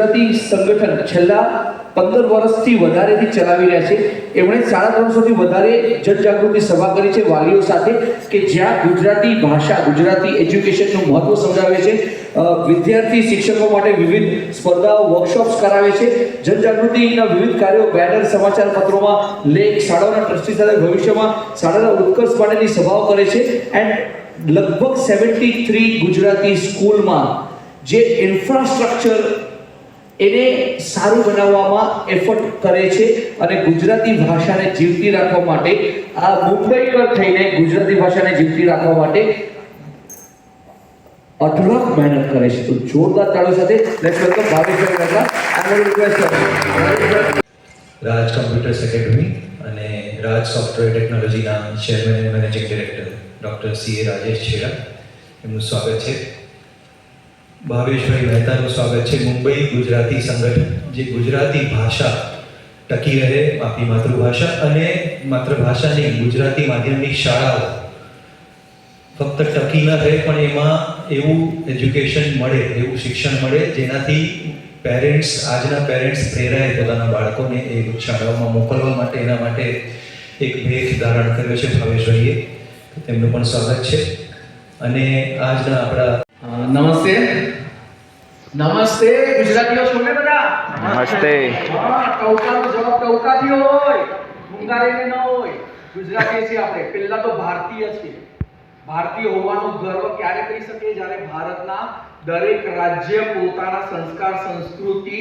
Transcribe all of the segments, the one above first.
ગુજરાતી સંગઠન છેલ્લા પંદર વર્ષથી વધારેથી ચલાવી રહ્યા છે. એમણે સાડા ત્રણસોથી વધારે જનજાગૃતિ સભા કરી છે વાલીઓ સાથે કે જ્યાં ગુજરાતી ભાષા, ગુજરાતી એજ્યુકેશનનું મહત્વ સમજાવે છે. વિદ્યાર્થી શિક્ષકો માટે વિવિધ સ્પર્ધાઓ, વર્કશોપ્સ કરાવે છે. જનજાગૃતિના વિવિધ કાર્યો બેનર સમાચાર પત્રોમાં, લેખ શાળાઓના ટ્રસ્ટી સાથે ભવિષ્યમાં શાળાના ઉત્કર્ષ માટેની સભાઓ કરે છે. એન્ડ લગભગ સેવન્ટી થ્રી ગુજરાતી સ્કૂલમાં જે ઇન્ફ્રાસ્ટ્રક્ચર એને સારું બનાવવામાં એફર્ટ કરે છે અને ગુજરાતી ભાષાને જીવતી રાખવા માટે, આ મુંબઈકર થઈને ગુજરાતી ભાષાને જીવતી રાખવા માટે અઢળક મહેનત કરે છે. તો જોરદાર તાળો સાથે let's welcome Bhaveshbhai Mehta. I request Raj computers academy અને રાજ સોફ્ટવેર ટેકનોલોજીના ચેરમેન અને managing director doctor C A Rajesh Chheda એમનું સ્વાગત છે. ભાવેશભાઈ મહેતાનું સ્વાગત છે. મુંબઈ ગુજરાતી સંગઠન, જે ગુજરાતી ભાષા ટકી રહે આપણી માતૃભાષા અને માત્ર ભાષા નહીં ગુજરાતી માધ્યમની શાળાઓ ફક્ત ટકી ન રહે, પણ એમાં એવું એજ્યુકેશન મળે, એવું શિક્ષણ મળે, જેનાથી પેરેન્ટ્સ, આજના પેરેન્ટ્સ પ્રેરાય પોતાના બાળકોને એ શાળાઓમાં મોકલવા માટે, એના માટે એક ભેખ ધારણ કર્યો છે ભાવેશભાઈએ તેમનું પણ સ્વાગત છે. અને આજના આપણા નમસ્તે. નમસ્તે ગુજરાતીઓ છો ને બધા? નમસ્તે. કૌકાનો જવાબ કૌકાથી હોય મુંગારીને ન હોય. ગુજરાતી છીએ આપણે. પહેલા તો ભારતીય છીએ. ભારતીય હોવાનું ગર્વ ક્યારે કરી શકે જ્યારે ભારતના દરેક રાજ્ય પોતાના સંસ્કાર સંસ્કૃતિ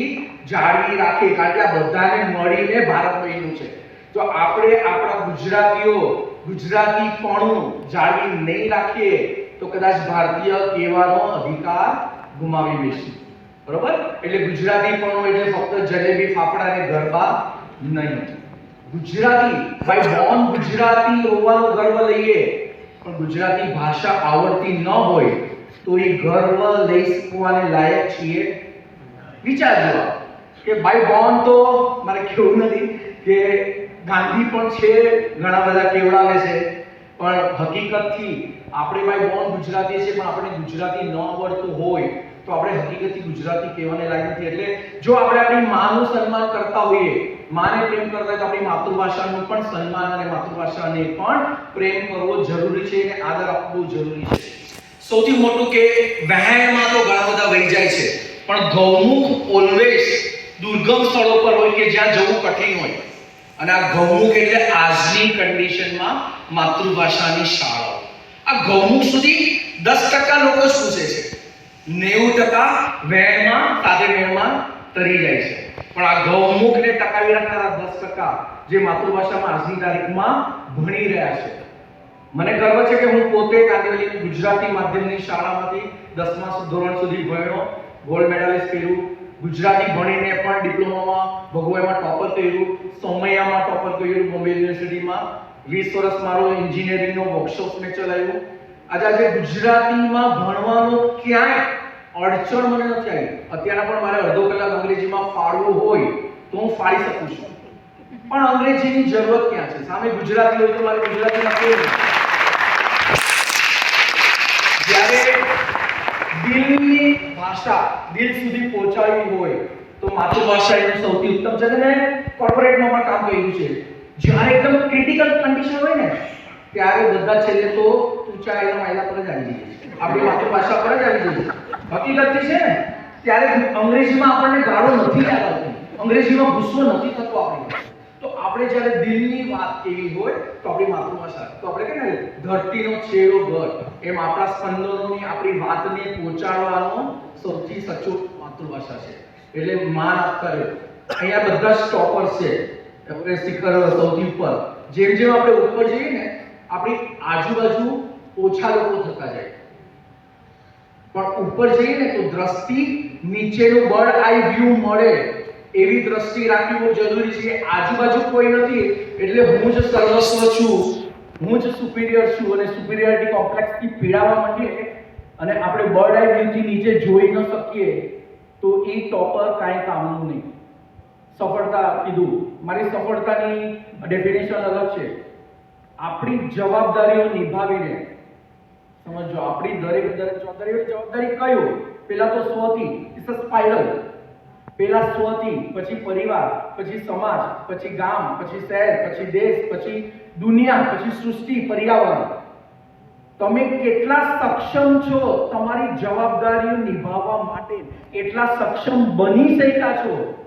જાળવી રાખે. કારણ કે આ બધાને મળીને ભારત બન્યું છે. તો આપણે આપણા ગુજરાતીઓ ગુજરાતી પણ જાળવી નહીં રાખીએ તો કદાચ ભારતીય કહેવાનો અધિકાર ગુમાવી બેસી. બરોબર? એટલે ગુજરાતી ગુજરાતીપણું એટલે ફક્ત જલેબી, ફાફડા અને ગરબા નહીં ગુજરાતી, ભાઈ, બોન ગુજરાતી હોવાનો ગર્વ લઈએ. પણ ગુજરાતી ભાષા આવડતી ન હોય તો એ ગર્વ લઈ શકવાને લાયક છીએ. વિચારજો કે ભાઈ, બોન તો મારે કેવું નથી કે ગાંધી પણ છે, ઘણા બધા કેવડાવે છે. પણ હકીકતથી આપણે ભાઈ બોર્ન ગુજરાતી છે, પણ આપણે ગુજરાતી ન આવડતું હોય, તો આપણે હકીકતથી ગુજરાતી કહેવાને લાયક નથી. એટલે જો આપણે આપણી માનું સન્માન કરતા હોઈએ, માને પ્રેમ કરતા હોય તો આપણી માતૃભાષાનું પણ સન્માન અને માતૃભાષાને પણ પ્રેમ કરવો જરૂરી છે અને આદર આપવો જરૂરી છે. સૌથી મોટું કે વહેણમાં તો ઘણા બધા વહી જાય છે, પણ ગૌમુખ ઓલવેઝ દુર્ગમ સ્થળો પર હોય કે જ્યાં જવું કઠિન હોય. અને આ ગૌમુખ એટલે આજની કન્ડિશનમાં માતૃભાષાની શાળાઓ. આ ગૌમુખ સુધી દસ ટકા લોકો જ છે? નેવું ટકા વેણમાં સાથે વેણમાં તરી જાય છે. પણ આ ગૌમુખને ટકાવી રાખનારા દસ ટકા જે માતૃભાષામાં આજની તારીખમાં ભણી રહ્યા છે. મને ગર્વ છે કે હું પોતે કાંદિવલીની ગુજરાતી માધ્યમની શાળામાંથી દસમા ધોરણ સુધી ભણ્યો, ગોલ્ડ મેડાલિસ્ટ કર્યું, ગુજરાતી ભણીને પણ ડિપ્લોમામાં ભગવાઈમાં ટોપર કર્યું, સોમૈયામાં ટોપર કર્યું બોમ્બે યુનિવર્સિટીમાં વીસ વર્ષ મારો એન્જિનિયરિંગનો વર્કશોપ મેં ચલાવ્યો. આજે આજે ગુજરાતીમાં ભણવાનો ક્યાંય અડચણ મને નથી આવી. અત્યારે પણ મારે અડધો કલાક અંગ્રેજીમાં ફાળવું હોય તો હું ફાળી શકું છું. પણ અંગ્રેજીની જરૂરત ક્યાં છે? સામે ગુજરાતી હોય તો મારે ગુજરાતીમાં કેવું જ્યારે દિલની ભાષા દિલ સુધી પહોંચાડવી હોય તો માતૃભાષા એનું સૌથી ઉત્તમ છે. મેં કોર્પોરેટમાં પણ કામ કર્યું છે. જ્યારે એકદમ ક્રિટિકલ કન્ડિશન હોય ને, ત્યારે બધા છેલ્લે તો ઊંચા એના માયલા પર જ આવી જઈએ આપણી માતૃભાષા પર જ આવી જઈએ હકીકત છે ને, ત્યારે અંગ્રેજીમાં આપણને ગાળો નથી યાદ અંગ્રેજીમાં ગુસ્સો નથી થતો આપણે. તો આપણે જ્યારે દિલની વાત કેવી હોય, તો આપણી માતૃભાષા. તો આપણે કહે ને ધરતીનો છેડો ઘર. એમ આપણા સ્પંદનોની આપણી વાતને પહોંચાડવાનો સૌથી સચોટ માતૃભાષા છે. એટલે માન આપતા રહ્યો અહીંયા બધા સ્ટોપર્સ છે. આપણે શિખર સૌથી ઉપર. જેમ જેમ આપણે ઉપર જઈએ ને, આપણી આજુબાજુ ઓછા લોકો થતા જાય. પણ ઉપર જઈએ ને તો દ્રષ્ટિ નીચેનું બર્ડ આઈ વ્યૂ મળે. એવી દ્રષ્ટિ રાખવી બહુ જરૂરી છે. કે આજુબાજુ કોઈ નથી, એટલે હું જ સર્વસ્વ છું. હું જ સુપિરિયર છું અને સુપિરિયરિટી કોમ્પ્લેક્સથી પીડાવા માંડીએ અને આપણે બર્ડ આઈ વ્યૂ થી નીચે જોઈ ન શકીએ, તો એ ટોપર કાંઈ કામનું નહીં. સફળતા કીધું. મારી સફળતાની ડેફિનેશન અલગ છે. આપણી જવાબદારીઓ નિભાવીને, સમજો, આપણી દરેક દરેક જવાબદારી જવાબદારી કયો? પેલા તો સ્વથી ઇટ્સ અ સ્પાઇરલ પેલા સ્વથી, પછી પરિવાર, પછી સમાજ, પછી ગામ, પછી શહેર, પછી દેશ, પછી દુનિયા, પછી સૃષ્ટિ, પર્યાવરણ. તમે કેટલા સક્ષમ છો તમારી જવાબદારીઓ નિભાવવા માટે? એટલા સક્ષમ બની શક્યા છો?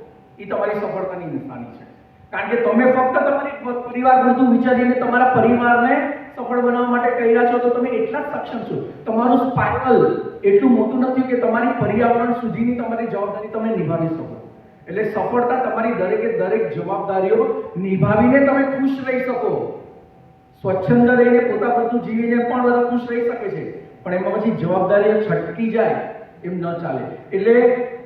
એ તમારી સફળતાની નિશાની છે. કારણ કે તમે ફક્ત તમારી પરિવાર બધું વિચારીને તમારા પરિવારને સફળ બનાવવા માટે કહી રહ્યા છો, તો તમે એટલા જ સક્ષમ છો. તમારું સ્પાઇરલ એટલું મોટું નથી કે તમારી પર્યાવરણ સુધીની તમારી જવાબદારી તમે નિભાવી શકો. એટલે સફળતા તમારી દરેકે દરેક જવાબદારીઓ નિભાવીને તમે ખુશ રહી શકો. સ્વચ્છંદ રહીને પોતા બધું જીવીને પણ બધા ખુશ રહી શકે છે. પણ એમાં પછી જવાબદારીઓ છટકી જાય એમ ન ચાલે. એટલે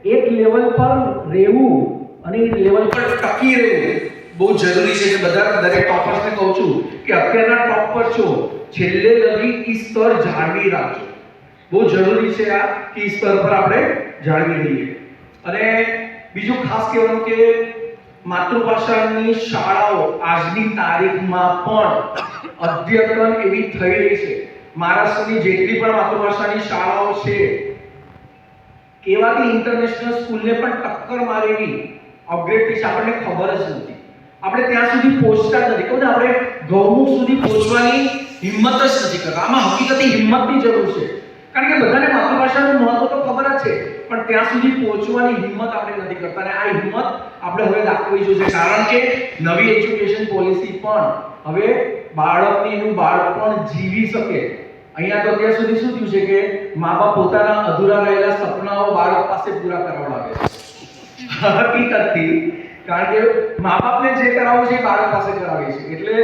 એક લેવલ પર રહેવું અને એ લેવલ પર ટકી રહેવું બહુ જરૂરી છે કે બધા દરેક ટોપર્સને કહું છું કે અત્યારના ટોપ પર છો, છેલ્લે લગી ઈ સ્તર જાળવી રાખજો. બહુ જરૂરી છે આ કે ઈ સ્તર પર આપણે જાળવી રહીએ. અને બીજું ખાસ કહેવાનું કે માતૃભાષાની શાળાઓ આજની તારીખમાં પણ અદ્યતન એવી થઈ રહી છે. મહારાષ્ટ્રની જેટલી પણ માતૃભાષાની શાળાઓ છે, એવાથી ઇન્ટરનેશનલ સ્કૂલને પણ ટક્કર મારેલી અપગ્રેડ થઈ છે આપણને ખબર જ નથી. આપણે ત્યાં સુધી પહોંચતા નથી. કહું આપણે ગૌમુખ સુધી પહોંચવાની હિંમત જ નથી કરતા. આમાં હકીકતે હિંમતની જરૂર છે. કારણ કે બધાને માતૃભાષાનું મહત્વ તો ખબર જ છે. પણ ત્યાં સુધી પહોંચવાની હિંમત આપણે નથી કરતા. અને આ હિંમત આપણે હવે દાખવી જોઈએ કારણ કે નવી એજ્યુકેશન પોલિસી પણ હવે બાળકને એનું બાળપણ જીવી શકે. અહીંયા તો અત્યાર સુધી શું થયું છે કે મા બાપ પોતાના અધૂરા રહેલા સપનાઓ બાળક પાસે પૂરા કરાવડાવે છે. હકીકતથી કારણ કે મા બાપને જે કરાવવું છે એ બાળક પાસે કરાવે છે એટલે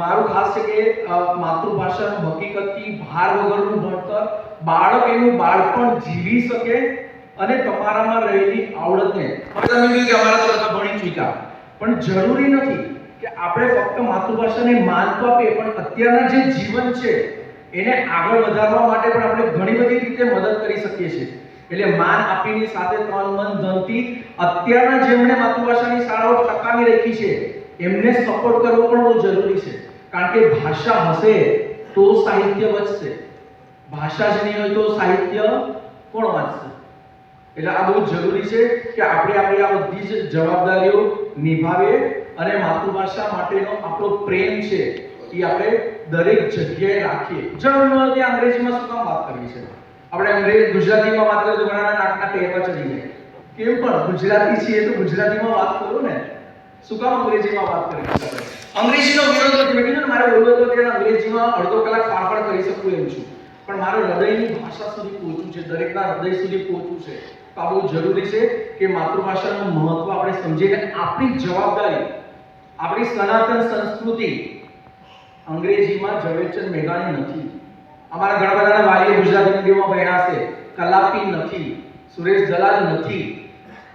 મારું ખાસ છે કે માતૃભાષાનું હકીકતથી ભાર વગરનું ભણતર બાળક એનું બાળપણ જીવી શકે અને તમારામાં રહેલી આવડતને. તમે કહ્યું કે અમારા તો બધા ભણી ચૂક્યા. પણ જરૂરી નથી કે આપણે ફક્ત માતૃભાષાને માન તો આપીએ, પણ અત્યારના જે જીવન છે, એને આગળ વધારવા માટે પણ આપણે ઘણી બધી રીતે મદદ કરી શકીએ છીએ. એટલે માન આપીની સાથે તન મન ધનથી અત્યારના જેમણે માતૃભાષાની શાળાઓ ટકાવી રાખી છે, એમને સપોર્ટ કરવો પણ બહુ જરૂરી છે. કારણ કે ભાષા હશે તો સાહિત્ય બચશે ભાષા જ નહીં હોય તો સાહિત્ય કોણ વાંચશે? એટલે આ બહુ જરૂરી છે કે આપણે આપણી આ બધી જ જવાબદારીઓ નિભાવીએ અને માતૃભાષા માટેનો આપણો પ્રેમ છે એ આપણે દરેક જગ્યાએ રાખીએ. જરૂર અંગ્રેજીમાં શું કામ વાત કરવી છે? આપણે અંગ્રેજ ગુજરાતીમાં વાત કરીએ તો ઘણા નાકના ટેવા ચડી જાય કેમ પણ, ગુજરાતી છીએ તો ગુજરાતીમાં વાત કરો ને. શું કામ અંગ્રેજીમાં વાત કરી અંગ્રેજીનો વિરોધ નથી મેં કીધું ને, મારે બોલવું હતું કે અંગ્રેજીમાં અડધો કલાક ફાફડ કરી શકું એમ છું. પણ મારે હૃદયની ભાષા સુધી પહોંચવું છે, દરેકના હૃદય સુધી પહોંચવું છે. તો આ બહુ જરૂરી છે કે માતૃભાષાનું મહત્વ આપણે સમજીએ આપણી જવાબદારી, આપણી સનાતન સંસ્કૃતિ અંગ્રેજીમાં ઝવેરચંદ મેઘાણી નથી. અમારા ઘણા બધાના વાલીઓ ગુજરાતી મીડિયમમાં ભણ્યા છે. કલાપી નથી, સુરેશ દલાલ નથી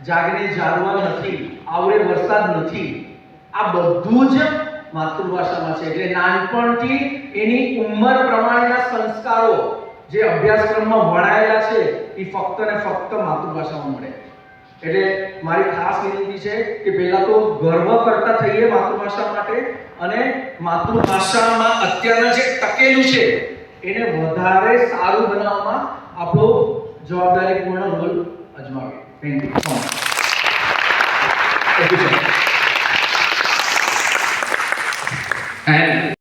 જાગને જાગવા નથી, આવરે વરસાદ નથી. આ બધું જ માતૃભાષામાં છે. એટલે નાનપણથી એની ઉંમર પ્રમાણેના સંસ્કારો જે અભ્યાસક્રમમાં વણાયેલા છે, એ ફક્ત ને ફક્ત માતૃભાષામાં મળે. એટલે મારી ખાસ વિનંતી છે કે પહેલા તો ગર્વ કરતા થઈએ માતૃભાષા માટે અને માતૃભાષામાં અત્યારના જે ટકેલું છે એને વધારે સારું બનાવવામાં આપણો જવાબદારીપૂર્ણ role અજમાવે. Thank you so much And